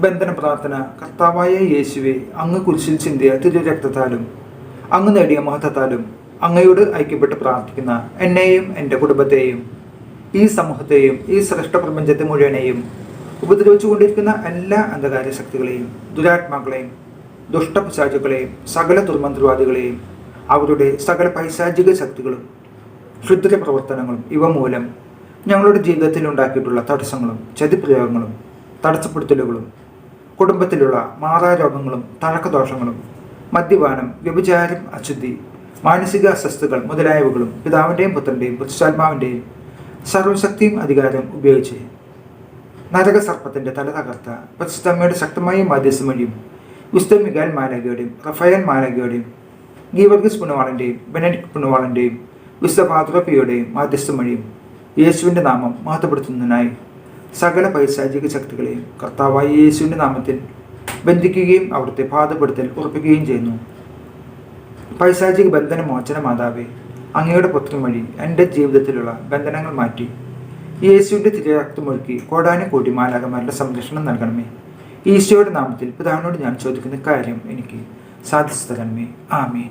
ബന്ധന പ്രാർത്ഥന കർത്താവായ യേശുവെ അങ്ങ് കുരിശിൽ ചിന്തിയ തിരു രക്തത്താലും അങ്ങ് നേടിയ മഹത്വത്താലും അങ്ങയോട് ഐക്യപ്പെട്ട് പ്രാർത്ഥിക്കുന്ന എന്നെയും എന്റെ കുടുംബത്തെയും ഈ സമൂഹത്തെയും ഈ ശ്രേഷ്ഠ പ്രപഞ്ചത്തെ മുഴുവനെയും ഉപദ്രവിച്ചുകൊണ്ടിരിക്കുന്ന എല്ലാ അന്ധകാര ശക്തികളെയും ദുരാത്മാക്കളെയും ദുഷ്ടപിശാചുക്കളെയും സകല ദുർമന്ത്രവാദികളെയും അവരുടെ സകല പൈശാചിക ശക്തികളും ക്ഷുദ്ര പ്രവർത്തനങ്ങളും ഇവ മൂലം ഞങ്ങളുടെ ജീവിതത്തിൽ ഉണ്ടാക്കിയിട്ടുള്ള തടസ്സങ്ങളും ചതിപ്രയോഗങ്ങളും തടസ്സപ്പെടുത്തലുകളും കുടുംബത്തിലുള്ള മാറാരോഗങ്ങളും തഴക്കദോഷങ്ങളും മദ്യപാനം വ്യഭിചാരം അശുദ്ധി മാനസിക അസ്വസ്ഥതകൾ മുതലായവകളും പിതാവിന്റെയും പുത്രന്റെയും പുരുഷാത്മാവിന്റെയും സർവശക്തിയും അധികാരം ഉപയോഗിച്ച് നരകസർപ്പത്തിന്റെ തല തകർത്ത പരിശുദ്ധമ്മയുടെ ശക്തമായ മാധ്യസ്ഥം വഴിയും വിസ്തം മികാൽ മാലകയുടെയും റഫയൽ മാലകയുടെയും ഗീവർഗിസ് പുണവാളിന്റെയും ബെനഡിക് പുണവാളിന്റെയും വിശുദ്ധ പാതുറപ്പിയുടെയും മാധ്യസ്ഥം വഴിയും യേശുവിന്റെ നാമം മഹത്വപ്പെടുത്തുന്നതിനായി സകല പൈശാചിക ശക്തികളെയും കർത്താവായ യേശുവിന്റെ നാമത്തിൽ ബന്ധിക്കുകയും അവിടുത്തെ പാതപ്പെടുത്തൽ ഉറപ്പിക്കുകയും ചെയ്യുന്നു. പൈശാചിക ബന്ധന മോചന മാതാവേ അങ്ങയുടെ പുത്രം വഴി എന്റെ ജീവിതത്തിലുള്ള ബന്ധനങ്ങൾ മാറ്റി. യേശുവിന്റെ തിരരക്തമൊഴുക്കി കോടാനും കോടി മാലാകന്മാരുടെ സംരക്ഷണം നൽകണമേ. ഈശോയുടെ നാമത്തിൽ പിതാവിനോട് ഞാൻ ചോദിക്കുന്ന കാര്യം എനിക്ക് സാധിച്ചു തരണമേ ആമേ